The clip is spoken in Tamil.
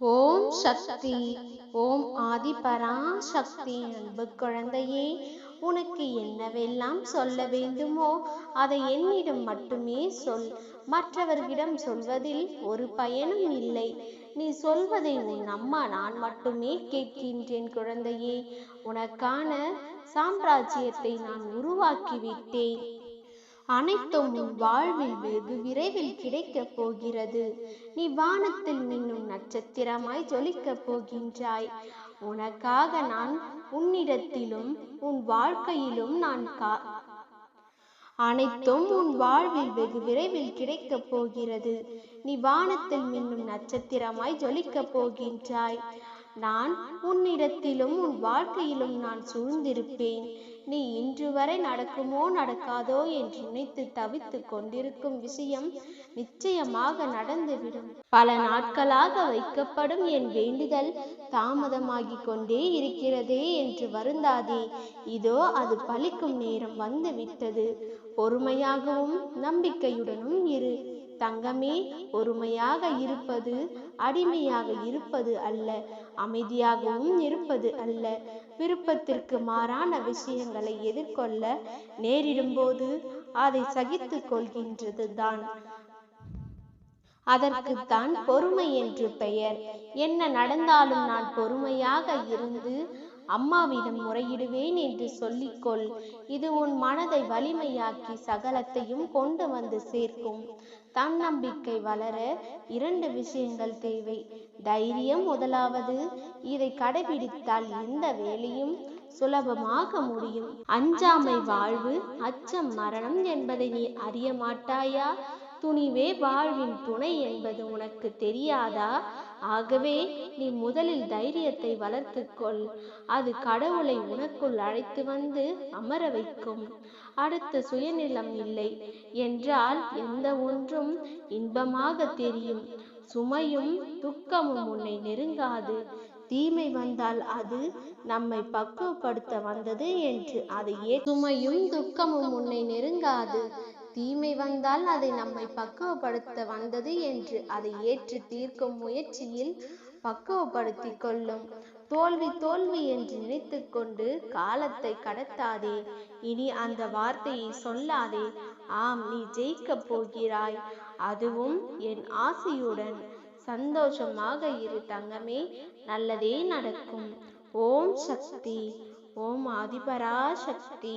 ஓம் சக்தி. ஓம் ஆதிபரா சக்தி அன்பு குழந்தையே உனக்கு என்னவெல்லாம் சொல்ல வேண்டுமோ அதை என்னிடம் மட்டுமே சொல். மற்றவர்களிடம் சொல்வதில் ஒரு பயனும் இல்லை. நீ சொல்வதை உன் அம்மா நான் மட்டுமே கேட்கின்றேன் குழந்தையே. உனக்கான சாம்ராஜ்யத்தை நான் உருவாக்கிவிட்டேன். அனைத்தும் உன் வாழ்வில் வெகு விரைவில் கிடைக்கப் போகிறது. நீ வானத்தில் மின்னும் நட்சத்திரமாய் ஜொலிக்கப் போகின்றாய். உனக்காக நான் உன்னிடத்திலும் உன் வாழ்க்கையிலும் நான் கா அனைத்தும் உன் வாழ்வில் வெகு விரைவில் கிடைக்கப் போகிறது. நீ வானத்தில் மின்னும் நட்சத்திரமாய் ஜொலிக்கப் போகின்றாய். நான் உன்னிடத்திலும் உன் வாழ்க்கையிலும் நான் சூழ்ந்திருப்பேன். நீ இன்று வரை நடக்குமோ நடக்காதோ என்று நினைத்து தவித்து கொண்டிருக்கும் விஷயம் நிச்சயமாக நடந்துவிடும். பல நாட்களாக வைக்கப்படும் என் வேண்டுதல் தாமதமாகி கொண்டே இருக்கிறதே என்று வருந்தாதே. இதோ அது பலிக்கும் நேரம் வந்து விட்டது பொறுமையாகவும் நம்பிக்கையுடனும் இரு. தங்கமே பொறுமையாக இருப்பது அடிமையாக இருப்பது அல்ல அமைதியாகவும் இருப்பது அல்ல. விருப்பத்திற்கு மாறான விஷயங்களை எதிர்கொள்ள நேரிடும்போது அதை சகித்துக் கொள்கின்றது தான் அதற்குத்தான் பொறுமை என்று பெயர். என்ன நடந்தாலும் நான் பொறுமையாக இருந்து அம்மாவிடம் முறையிடுவேன் என்று சொல்லிக்கொள். இது உன் மனதை வலிமையாக்கி சகலத்தையும் கொண்டு வந்து சேர்க்கும். தன்னம்பிக்கை வளர இரண்டு விஷயங்கள் தேவை. தைரியம் முதலாவது. இதை கடைபிடித்தால் எந்த வேலையும் சுலபமாக முடியும். அஞ்சாமை வாழ்வு அச்சம் மரணம் என்பதை நீ அறிய மாட்டாயா? துணிவே வாழ்வின் துணை என்பது உனக்கு தெரியாதா? ஆகவே நீ முதலில் தைரியத்தை வளர்த்துக்கொள் அது கடவுளை உனக்குள் அழைத்து வந்து அமர வைக்கும். அடுத்த சுயநிலம் இல்லை. என்றால் எந்த ஒன்றும் இன்பமாக தெரியும். சுமையும் துக்கமும் உன்னை நெருங்காது. தீமை வந்தால் அது நம்மை பக்குவப்படுத்த வந்தது என்று அதை சுமையும் துக்கமும் உன்னை நெருங்காது. தீமை வந்தால் அதை நம்மை பக்குவப்படுத்த வந்தது என்று அதை ஏற்று தீர்க்கும் முயற்சியில் பக்குவப்படுத்தி கொள்ளும். தோல்வி தோல்வி என்று நினைத்து கொண்டு காலத்தை கடத்தாதே. இனி அந்த வார்த்தையை சொல்லாதே. ஆம் நீ ஜெயிக்கப் போகிறாய். அதுவும் என் ஆசையுடன். சந்தோஷமாக இரு தங்கமே நல்லதே நடக்கும். ஓம் சக்தி. ஓம் ஆதிபரா சக்தி.